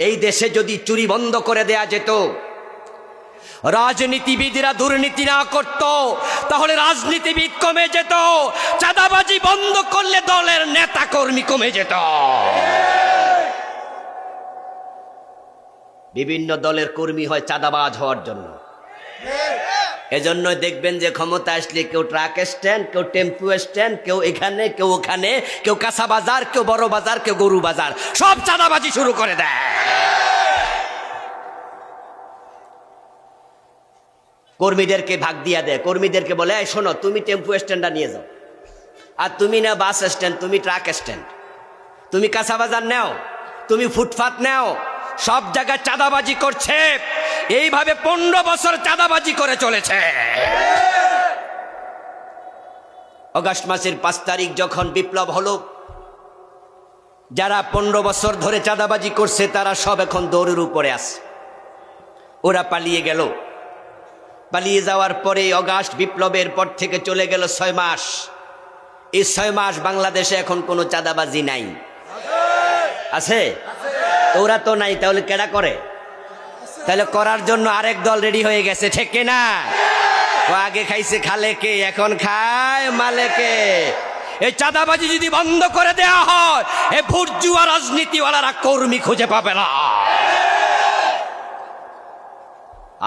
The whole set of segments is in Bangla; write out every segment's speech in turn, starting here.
এই দেশে যদি চুরি বন্ধ করে দেয়া যেত, রাজনীতিবিদরা দুর্নীতি না করত, তাহলে রাজনীতিবিদ কমে যেত, চাঁদাবাজি বন্ধ করলে দলের নেতা কর্মী কমে যেত। বিভিন্ন দলের কর্মী হয় চাঁদাবাজ হওয়ার জন্য। এজন্য দেখবেন যে ক্ষমতা আসলে কেউ ট্রাক স্ট্যান্ড কেউ টেম্পু স্ট্যান্ড কেউ এখানে, কেউ ওখানে, কেউ কাঁচা বাজার, কেউ বড় বাজার, কেউ গরু বাজার। সব চাঁদাবাজি শুরু করে দেয়। কর্মীদেরকে ভাগ দিয়া দেয়। কর্মীদেরকে বলে, এই শোনো, তুমি টেম্পু স্ট্যান্ডটা নিয়ে যাও। আর তুমি না বাস স্ট্যান্ড তুমি ট্রাক স্ট্যান্ড তুমি কাঁচা বাজার নেও, তুমি ফুটপাত নেও। সব জায়গায় চাঁদাবাজি করছে। এইভাবে পনেরো বছর চাঁদাবাজি করে চলেছে। অগাস্ট মাসের পাঁচ তারিখ যখন বিপ্লব হলো, যারা পনেরো বছর ধরে চাঁদাবাজি করছে, তারা সব এখন দৌড়ের উপরে আছে। ওরা পালিয়ে গেল। পালিয়ে যাওয়ার পরে অগাস্ট বিপ্লবের পর থেকে চলে গেল ছয় মাস। এই ছয় মাস বাংলাদেশে এখন কোনো চাঁদাবাজি নাই। আছে? ওরা তো নাই, তাহলে কেডা করে? তাহলে করার জন্য আরেক দল রেডি হয়ে গেছে, ঠিক না ও আগে খাইছে খালে কে, এখন খায় মালে কে? এই চাঁদাবাজি যদি বন্ধ করে দেয়া হয়, এ ভুরজুয়া রাজনীতিওয়ালারা কর্মী খুঁজে পাবে না।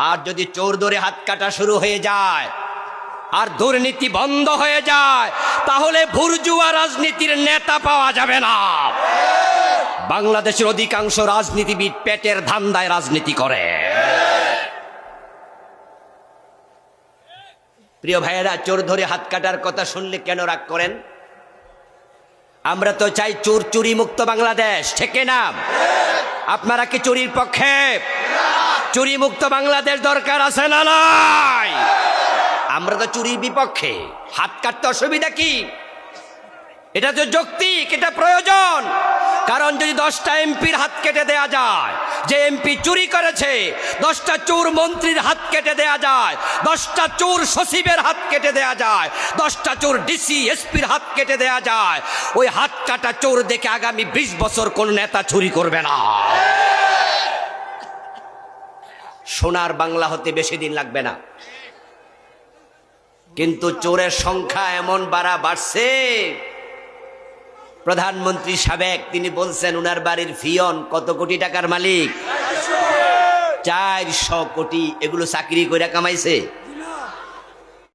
আর যদি চোর ধরে হাত কাটা শুরু হয়ে যায়, আর দুর্নীতি বন্ধ হয়ে যায়, তাহলে ভুরজুয়া রাজনীতির নেতা পাওয়া যাবে না। বাংলাদেশের অধিকাংশ রাজনীতিবিদ পেটের ধান্দায় রাজনীতি করে। প্রিয় ভাইয়েরা, চোর ধরে হাত কাটার কথা শুনলে কেন রাগ করেন? আমরা তো চাই চোর চুরি মুক্ত বাংলাদেশ। ঠেকে না আপনারা কি চুরির পক্ষে? চুরি মুক্ত বাংলাদেশ দরকার আছে না নাই? আমরা তো চুরির বিপক্ষে। হাত কাটতে অসুবিধা কি? এটা তো যৌক্তিক, এটা প্রয়োজন। কারণ যদি দশটা এমপির হাত কেটে দেয়া যায়, যে এমপি চুরি করেছে, দশটা চোর মন্ত্রীর হাত কেটে দেয়া যায়, দশটা চোর সচিবের হাত কেটে দেয়া যায়, দশটা চোর ডিসি এসপির হাত কেটে দেয়া যায়, ওই হাত কাটা চোর দেখে আগামী বিশ বছর কোন নেতা চুরি করবে না। সোনার বাংলা হতে বেশি দিন লাগবে না। কিন্তু চোরের সংখ্যা এমন বাড়া বাড়ছে প্রধানমন্ত্রী সাবেক তিনি বলছেন উনার বাড়ির ফিয়ন কত কোটি টাকার মালিক? চারশো কোটি এগুলো চাকরি করে কামাইছে।